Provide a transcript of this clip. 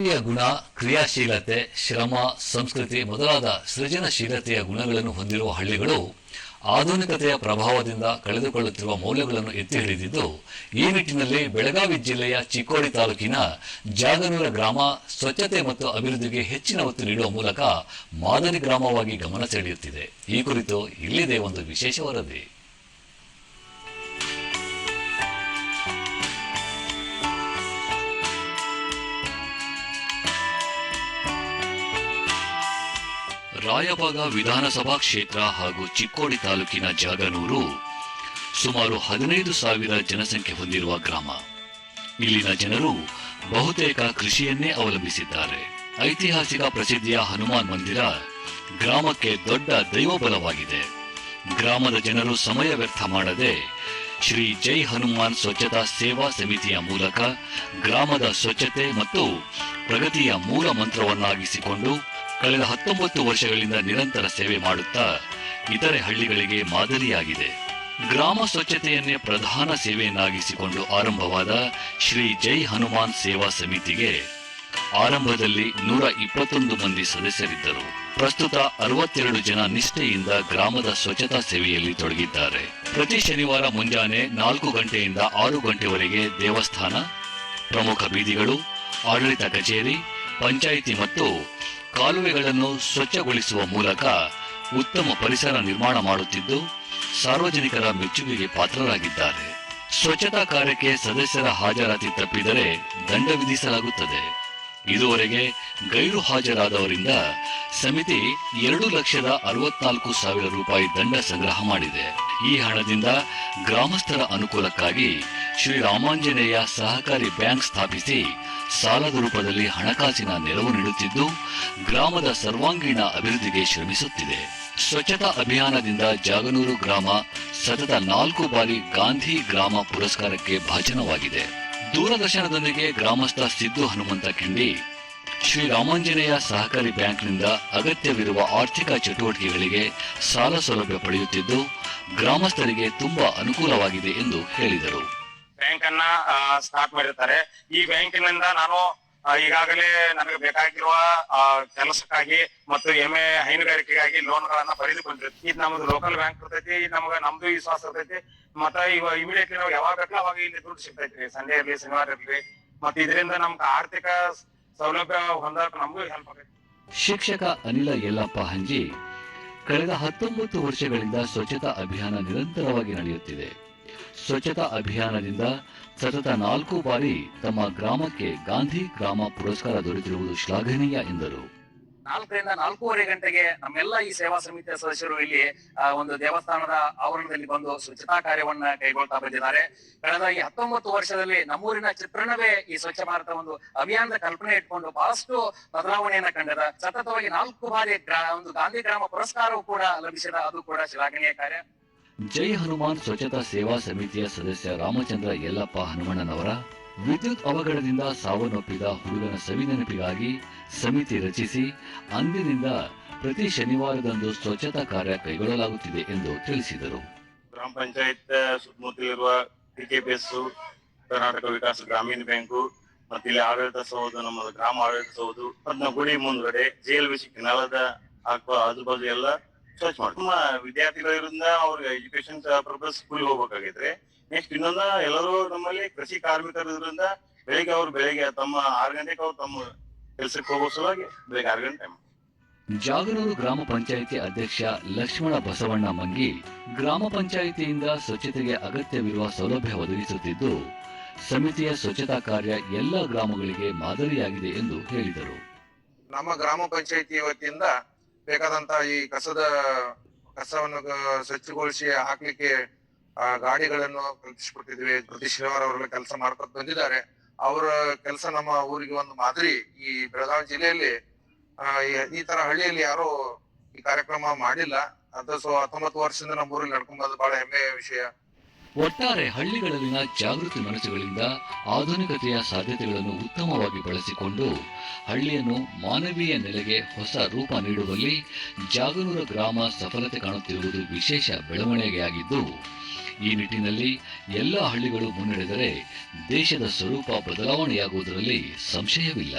ಮಾನವೀಯ ಗುಣ ಕ್ರಿಯಾಶೀಲತೆ ಶ್ರಮ ಸಂಸ್ಕೃತಿ ಮೊದಲಾದ ಸೃಜನಶೀಲತೆಯ ಗುಣಗಳನ್ನು ಹೊಂದಿರುವ ಹಳ್ಳಿಗಳು ಆಧುನಿಕತೆಯ ಪ್ರಭಾವದಿಂದ ಕಳೆದುಕೊಳ್ಳುತ್ತಿರುವ ಮೌಲ್ಯಗಳನ್ನು ಎತ್ತಿ ಹಿಡಿದಿದ್ದು ಈ ನಿಟ್ಟಿನಲ್ಲಿ ಬೆಳಗಾವಿ ಜಿಲ್ಲೆಯ ಚಿಕ್ಕೋಡಿ ತಾಲೂಕಿನ ಜಾಗನೂರ ಗ್ರಾಮ ಸ್ವಚ್ಛತೆ ಮತ್ತು ಅಭಿವೃದ್ಧಿಗೆ ಹೆಚ್ಚಿನ ಒತ್ತು ನೀಡುವ ಮೂಲಕ ಮಾದರಿ ಗ್ರಾಮವಾಗಿ ಗಮನ ಸೆಳೆಯುತ್ತಿದೆ. ಈ ಕುರಿತು ಇಲ್ಲಿದೆ ಒಂದು ವಿಶೇಷ ವರದಿ. ರಾಯಬಾಗ ವಿಧಾನಸಭಾ ಕ್ಷೇತ್ರ ಹಾಗೂ ಚಿಕ್ಕೋಡಿ ತಾಲೂಕಿನ ಜಾಗನೂರು ಸುಮಾರು ಹದಿನೈದು ಸಾವಿರ ಜನಸಂಖ್ಯೆ ಹೊಂದಿರುವ ಗ್ರಾಮ. ಇಲ್ಲಿನ ಜನರು ಬಹುತೇಕ ಕೃಷಿಯನ್ನೇ ಅವಲಂಬಿಸಿದ್ದಾರೆ. ಐತಿಹಾಸಿಕ ಪ್ರಸಿದ್ಧಿಯ ಹನುಮಾನ್ ಮಂದಿರ ಗ್ರಾಮಕ್ಕೆ ದೊಡ್ಡ ದೈವಬಲವಾಗಿದೆ. ಗ್ರಾಮದ ಜನರು ಸಮಯ ವ್ಯರ್ಥ ಮಾಡದೆ ಶ್ರೀ ಜೈ ಹನುಮಾನ್ ಸ್ವಚ್ಛತಾ ಸೇವಾ ಸಮಿತಿಯ ಮೂಲಕ ಗ್ರಾಮದ ಸ್ವಚ್ಛತೆ ಮತ್ತು ಪ್ರಗತಿಯ ಮೂಲ ಮಂತ್ರವನ್ನಾಗಿಸಿಕೊಂಡು ಕಳೆದ ಹತ್ತೊಂಬತ್ತು ವರ್ಷಗಳಿಂದ ನಿರಂತರ ಸೇವೆ ಮಾಡುತ್ತಾ ಇತರೆ ಹಳ್ಳಿಗಳಿಗೆ ಮಾದರಿಯಾಗಿದೆ. ಗ್ರಾಮ ಸ್ವಚ್ಛತೆಯನ್ನೇ ಪ್ರಧಾನ ಸೇವೆಯನ್ನಾಗಿಸಿಕೊಂಡು ಆರಂಭವಾದ ಶ್ರೀ ಜೈ ಹನುಮಾನ್ ಸೇವಾ ಸಮಿತಿಗೆ ಆರಂಭದಲ್ಲಿ ನೂರ ಇಪ್ಪತ್ತೊಂದು ಮಂದಿ ಸದಸ್ಯರಿದ್ದರು. ಪ್ರಸ್ತುತ ಅರವತ್ತೆರಡು ಜನ ನಿಷ್ಠೆಯಿಂದ ಗ್ರಾಮದ ಸ್ವಚ್ಛತಾ ಸೇವೆಯಲ್ಲಿ ತೊಡಗಿದ್ದಾರೆ. ಪ್ರತಿ ಶನಿವಾರ ಮುಂಜಾನೆ ನಾಲ್ಕು ಗಂಟೆಯಿಂದ ಆರು ಗಂಟೆವರೆಗೆ ದೇವಸ್ಥಾನ, ಪ್ರಮುಖ ಬೀದಿಗಳು, ಆಡಳಿತ ಕಚೇರಿ, ಪಂಚಾಯಿತಿ ಮತ್ತು ಕಾಲುವೆಗಳನ್ನು ಸ್ವಚ್ಛಗೊಳಿಸುವ ಮೂಲಕ ಉತ್ತಮ ಪರಿಸರ ನಿರ್ಮಾಣ ಮಾಡುತ್ತಿದ್ದು, ಸಾರ್ವಜನಿಕರ ಮೆಚ್ಚುಗೆಗೆ ಪಾತ್ರರಾಗಿದ್ದಾರೆ. ಸ್ವಚ್ಛತಾ ಕಾರ್ಯಕ್ಕೆ ಸದಸ್ಯರ ಹಾಜರಾತಿ ತಪ್ಪಿದರೆ ದಂಡ ವಿಧಿಸಲಾಗುತ್ತದೆ. ಇದುವರೆಗೆ ಗೈರು ಹಾಜರಾದವರಿಂದ ಸಮಿತಿ ಎರಡು ಲಕ್ಷದ ಅರವತ್ನಾಲ್ಕು ಸಾವಿರ ರೂಪಾಯಿ ದಂಡ ಸಂಗ್ರಹ ಮಾಡಿದೆ. ಈ ಹಣದಿಂದ ಗ್ರಾಮಸ್ಥರ ಅನುಕೂಲಕ್ಕಾಗಿ ಶ್ರೀ ರಾಮಾಂಜನೇಯ ಸಹಕಾರಿ ಬ್ಯಾಂಕ್ ಸ್ಥಾಪಿಸಿ ಸಾಲದ ರೂಪದಲ್ಲಿ ಹಣಕಾಸಿನ ನೆರವು ನೀಡುತ್ತಿದ್ದು, ಗ್ರಾಮದ ಸರ್ವಾಂಗೀಣ ಅಭಿವೃದ್ಧಿಗೆ ಶ್ರಮಿಸುತ್ತಿದೆ. ಸ್ವಚ್ಛತಾ ಅಭಿಯಾನದಿಂದ ಜಾಗನೂರು ಗ್ರಾಮ ಸತತ ನಾಲ್ಕು ಬಾರಿ ಗಾಂಧಿ ಗ್ರಾಮ ಪುರಸ್ಕಾರಕ್ಕೆ ಭಾಜನವಾಗಿದೆ. ದೂರದರ್ಶನದೊಂದಿಗೆ ಗ್ರಾಮಸ್ಥ ಸಿದ್ದು ಹನುಮಂತ ಕಿಂಡಿ ಶ್ರೀರಾಮಾಂಜನೇಯ ಸಹಕಾರಿ ಬ್ಯಾಂಕ್ನಿಂದ ಅಗತ್ಯವಿರುವ ಆರ್ಥಿಕ ಚಟುವಟಿಕೆಗಳಿಗೆ ಸಾಲ ಸೌಲಭ್ಯ ಪಡೆಯುತ್ತಿದ್ದು, ಗ್ರಾಮಸ್ಥರಿಗೆ ತುಂಬಾ ಅನುಕೂಲವಾಗಿದೆ ಎಂದು ಹೇಳಿದರು. ಬ್ಯಾಂಕ್ ಅನ್ನ ಸ್ಟಾರ್ಟ್ ಮಾಡಿರ್ತಾರೆ. ಈ ಬ್ಯಾಂಕಿನಿಂದ ನಾನು ಈಗಾಗಲೇ ನಮಗೆ ಬೇಕಾಗಿರುವ ಕೆಲಸಕ್ಕಾಗಿ ಮತ್ತು ಎಮ್ಮೆ ಹೈನುಗಾರಿಕೆಗಾಗಿ ಲೋನ್ ಗಳನ್ನ ಪಡೆದುಕೊಂಡಿರ್ತೀವಿ ಇದು ನಮ್ದು ಲೋಕಲ್ ಬ್ಯಾಂಕ್ ಇರ್ತೈತಿ, ಇದು ನಮ್ಗೆ ನಮ್ದು ವಿಶ್ವಾಸ ಇರ್ತೈತಿ. ಮತ್ತ ಇವ ಇಮಿಡಿಯೇಟ್ಲಿ ನಾವು ಯಾವಾಗ ಬೇಕಲ್ಲ ಅವಾಗ ಇಲ್ಲಿ ದುಡ್ಡು ಸಿಗ್ತೈತಿ ಸಂಡೇ ಇರ್ಲಿ, ಶನಿವಾರ ಇರ್ಲಿ. ಮತ್ತೆ ಇದರಿಂದ ನಮ್ಗೆ ಆರ್ಥಿಕ ಸೌಲಭ್ಯ ಹೊಂದಾಕ ನಮಗೂ ಹೆಲ್ಪ್ ಆಗೈತಿ. ಶಿಕ್ಷಕ ಅನಿಲ ಯಲ್ಲಪ್ಪ ಹಂಜಿ, ಕಳೆದ ಹತ್ತೊಂಬತ್ತು ವರ್ಷಗಳಿಂದ ಸ್ವಚ್ಛತಾ ಅಭಿಯಾನ ನಿರಂತರವಾಗಿ ನಡೆಯುತ್ತಿದೆ. ಸ್ವಚ್ಛತಾ ಅಭಿಯಾನದಿಂದ ಸತತ ನಾಲ್ಕು ಬಾರಿ ತಮ್ಮ ಗ್ರಾಮಕ್ಕೆ ಗಾಂಧಿ ಗ್ರಾಮ ಪುರಸ್ಕಾರ ದೊರೆತಿರುವುದು ಶ್ಲಾಘನೀಯ ಎಂದರು. ನಾಲ್ಕರಿಂದ ನಾಲ್ಕೂವರೆ ಗಂಟೆಗೆ ನಮ್ಮೆಲ್ಲ ಈ ಸೇವಾ ಸಮಿತಿಯ ಸದಸ್ಯರು ಇಲ್ಲಿ ಒಂದು ದೇವಸ್ಥಾನದ ಆವರಣದಲ್ಲಿ ಬಂದು ಸ್ವಚ್ಛತಾ ಕಾರ್ಯವನ್ನ ಕೈಗೊಳ್ತಾ ಬಂದಿದ್ದಾರೆ. ಕಳೆದ ಈ ಹತ್ತೊಂಬತ್ತು ವರ್ಷದಲ್ಲಿ ನಮ್ಮೂರಿನ ಚಿತ್ರಣವೇ ಈ ಸ್ವಚ್ಛ ಭಾರತ ಒಂದು ಅಭಿಯಾನದ ಕಲ್ಪನೆ ಇಟ್ಕೊಂಡು ಬಹಳಷ್ಟು ಬದಲಾವಣೆಯನ್ನ ಕಂಡದ. ಸತತವಾಗಿ ನಾಲ್ಕು ಬಾರಿ ಒಂದು ಗಾಂಧಿ ಗ್ರಾಮ ಪುರಸ್ಕಾರವೂ ಕೂಡ ಲಭಿಸಿದ, ಅದು ಕೂಡ ಶ್ಲಾಘನೀಯ ಕಾರ್ಯ. ಜೈ ಹನುಮಾನ್ ಸ್ವಚ್ಛತಾ ಸೇವಾ ಸಮಿತಿಯ ಸದಸ್ಯ ರಾಮಚಂದ್ರ ಯಲ್ಲಪ್ಪ ಹನುಮಣ್ಣನವರ ವಿದ್ಯುತ್ ಅವಘಡದಿಂದ ಸಾವನ್ನಪ್ಪಿದ ಹುಡುಗನ ಸವಿನೆನಪಿಗಾಗಿ ಸಮಿತಿ ರಚಿಸಿ ಅಂದಿನಿಂದ ಪ್ರತಿ ಶನಿವಾರದಂದು ಸ್ವಚ್ಛತಾ ಕಾರ್ಯ ಕೈಗೊಳ್ಳಲಾಗುತ್ತಿದೆ ಎಂದು ತಿಳಿಸಿದರು. ಗ್ರಾಮ ಪಂಚಾಯತ್, ಸುತ್ತಮುತ್ತಲಿರುವ ಟಿಕೆಪಿಎಸ್ ಕರ್ನಾಟಕ ವಿಕಾಸ ಗ್ರಾಮೀಣ ಬ್ಯಾಂಕು, ಮತ್ತೆ ಇಲ್ಲಿ ಆಡಳಿತ ಸೌಧ, ನಮ್ಮ ಗ್ರಾಮ ಆಡಳಿತ ಸೌಧ ಮತ್ತೆ ಗುಡಿ ಮುಂದ್ಗಡೆ ವಿಷಯ ನೆಲದ ಹಾಕುವ ಆಜು ಬಾಜು ಎಲ್ಲ ಮಾಡಿ ವಿದ್ಯಾರ್ಥಿಗಳಿಂದ ಅವ್ರಿಗೆ ಎಜುಕೇಶನ್ ಪರ್ಪಸ್ ಸ್ಕೂಲ್ ಹೋಗ್ಬೇಕಾಗಿದ್ರೆ ನೆಕ್ಸ್ಟ್ ಇನ್ನೊಂದ ಎಲ್ಲರೂ ನಮ್ಮಲ್ಲಿ ಕೃಷಿ ಕಾರ್ಮಿಕರಿದ್ರಿಂದ ಬೆಳಿಗ್ಗೆ ಅವ್ರು ಬೆಳಿಗ್ಗೆ ತಮ್ಮ ಆರು ಗಂಟೆಗೆ ಅವ್ರು ತಮ್ಮ ಕೆಲಸಕ್ಕೆ ಹೋಗೋ ಸಲುವಾಗಿ ಬೆಳಿಗ್ಗೆ ಆರು ಗಂಟೆ ಜಾಗರೂರು ಗ್ರಾಮ ಪಂಚಾಯಿತಿ ಅಧ್ಯಕ್ಷ ಲಕ್ಷ್ಮಣ ಬಸವಣ್ಣ ಮಂಗಿ ಗ್ರಾಮ ಪಂಚಾಯಿತಿಯಿಂದ ಸ್ವಚ್ಛತೆಗೆ ಅಗತ್ಯವಿರುವ ಸೌಲಭ್ಯ ಒದಗಿಸುತ್ತಿದ್ದು ಸಮಿತಿಯ ಸ್ವಚ್ಛತಾ ಕಾರ್ಯ ಎಲ್ಲ ಗ್ರಾಮಗಳಿಗೆ ಮಾದರಿಯಾಗಿದೆ ಎಂದು ಹೇಳಿದರು. ನಮ್ಮ ಗ್ರಾಮ ಪಂಚಾಯಿತಿ ವತಿಯಿಂದ ಬೇಕಾದಂತ ಈ ಕಸದ ಕಸವನ್ನು ಸ್ವಚ್ಛಗೊಳಿಸಿ ಹಾಕ್ಲಿಕ್ಕೆ ಆ, ಗಾಡಿಗಳನ್ನು ಕಲ್ಪಿಸಿಕೊಟ್ಟಿದ್ವಿ. ಪ್ರತಿ ಶನಿವಾರ ಅವರೆಲ್ಲ ಕೆಲಸ ಮಾಡ್ಕೊತ ಬಂದಿದ್ದಾರೆ. ಅವರ ಕೆಲಸ ನಮ್ಮ ಊರಿಗೆ ಒಂದು ಮಾದರಿ. ಈ ಬೆಳಗಾವಿ ಜಿಲ್ಲೆಯಲ್ಲಿ ಈ- ತರ ಹಳ್ಳಿಯಲ್ಲಿ ಯಾರು ಈ ಕಾರ್ಯಕ್ರಮ ಮಾಡಿಲ್ಲ. ಅದು ಸೊ ಹತ್ತೊಂಬತ್ತು ವರ್ಷದಿಂದ ನಮ್ಮ ಊರಲ್ಲಿ ನಡ್ಕೊಂಡ್ ಬಹಳ ಹೆಮ್ಮೆಯ ವಿಷಯ. ಒಟ್ಟಾರೆ ಹಳ್ಳಿಗಳಲ್ಲಿನ ಜಾಗೃತಿ ಮನಸ್ಸುಗಳಿಂದ ಆಧುನಿಕತೆಯ ಸಾಧ್ಯತೆಗಳನ್ನು ಉತ್ತಮವಾಗಿ ಬಳಸಿಕೊಂಡು ಹಳ್ಳಿಯನ್ನು ಮಾನವೀಯ ನೆಲೆಗೆ ಹೊಸ ರೂಪ ನೀಡುವಲ್ಲಿ ಜಾಗನೂರ ಗ್ರಾಮ ಸಫಲತೆ ಕಾಣುತ್ತಿರುವುದು ವಿಶೇಷ ಬೆಳವಣಿಗೆಯಾಗಿದ್ದು, ಈ ನಿಟ್ಟಿನಲ್ಲಿ ಎಲ್ಲ ಹಳ್ಳಿಗಳು ಮುನ್ನಡೆದರೆ ದೇಶದ ಸ್ವರೂಪ ಬದಲಾವಣೆಯಾಗುವುದರಲ್ಲಿ ಸಂಶಯವಿಲ್ಲ.